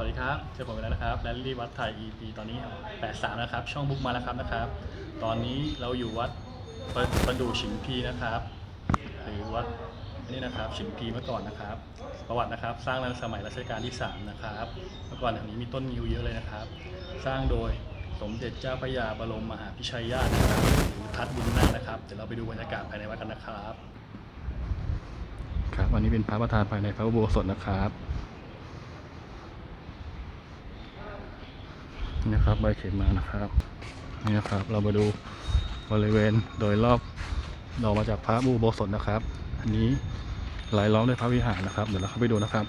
วัสดีครับ เจอผมอีกแล้วนะครับแรลลี่วัดไทย EP ตอนนี้ 83 นะครับ ช่องบุ๊กมาแล้วครับนะครับ ตอนนี้เราอยู่วัดประประดูฉิมพีนะครับ หรือวัดนี่นะครับฉิมพีเมื่อก่อนนะครับ ประวัตินะครับ สร้างในสมัยรัชกาลที่ 3 นะครับ เมื่อก่อนแถวนี้มีต้นงิ้วเยอะเลยนะครับ สร้างโดยสมเด็จเจ้าพระยาบรมมหาพิชัยญาตินะครับหรือทัดบุญนาคนะครับ เดี๋ยวเราไปดูบรรยากาศภายในวัดกันนะครับ ครับ วันนี้เป็นพระประธานภายในพระอุโบสถนะครับ นี่นะครับใบเข็มมานะครับนี่นะครับ เรามาดูบริเวณโดยรอบเรามาจากพระอุโบสถนะครับ อันนี้หลายล้อมด้วยพระวิหารนะครับ เดี๋ยวเราเข้าไปดูนะครับ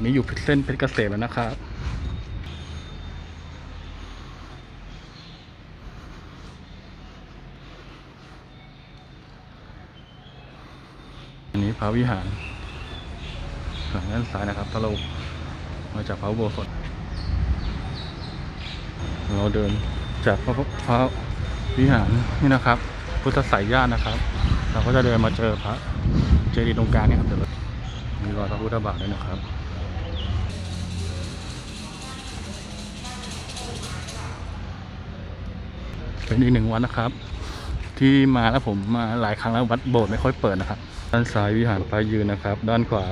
นี้อยู่เส้นเพชรเกษมแล้วนะครับอันนี้พระวิหารหลังด้านซ้ายนะครับถ้าเรามาจากพระโบสถ เราเดินจากพระพระวิหารนี่นะครับ พุทธสายญาตินะครับ เราก็จะเดินมาเจอพระเจดีย์ตรงกลางนี่ครับเดี๋ยวมีรอยพระพุทธบาทด้วยนะครับเป็นอีกหนึ่งวันนะครับ ที่มาแล้วผมมาหลายครั้งแล้ววัดโบสถ์ไม่ค่อยเปิดนะครับ ด้านซ้ายวิหารพระยืนนะครับ ด้านขวา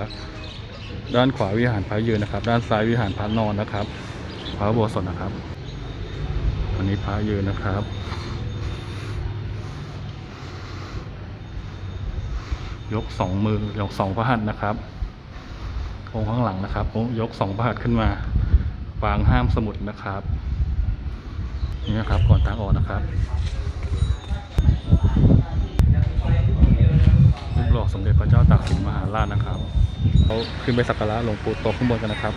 ด้านขวาวิหารพระยืนนะครับ ด้านซ้ายวิหารพระนอนนะครับ พระโบสถ์นะครับันนี้พระยืนนะครับ ยกสองมือยกสองพระหัตถ์นะครับองค์ข้างหลังนะครับองค์ยกสองพระหัตถ์ขึ้นมาวางห้ามสมุดนะครับนี่นะครับก่อนทางออกนะครับรูปหล่อสมเด็จพระเจ้าตากสินมหาราชนะครับเขาขึ้นไปสักการะหลวงปู่โตข้างบนกันนะครับ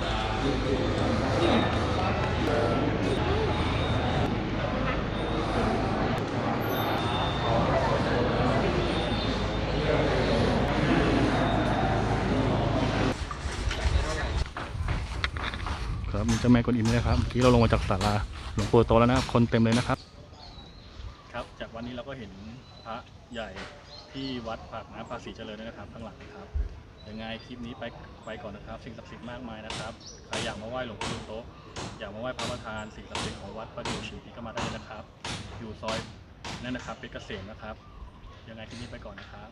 ครับมีเจ้าแม่กวนอิมด้วยครับเมื่อกี้เราลงมาจากศาลาหลวงปู่โตแล้วนะครับคนเต็มเลยนะครับ ครับจากวันนี้เราก็เห็นพระใหญ่ที่วัดปากน้ำภาษีเจริญด้วยนะครับข้างหลังนะครับยังไงคลิปนี้ไปไปก่อนนะครับ สิ่งศักดิ์สิทธิ์มากมายนะครับใครอยากมาไหว้หลวงปู่โตอยากมาไหว้พระประธานสิ่งศักดิ์สิทธิ์ของวัดประดู่ชิมพีก็มาได้นะครับ อยู่ซอยนั่นนะครับเพชรเกษมนะครับ ยังไงคลิปนี้ไปก่อนนะครับ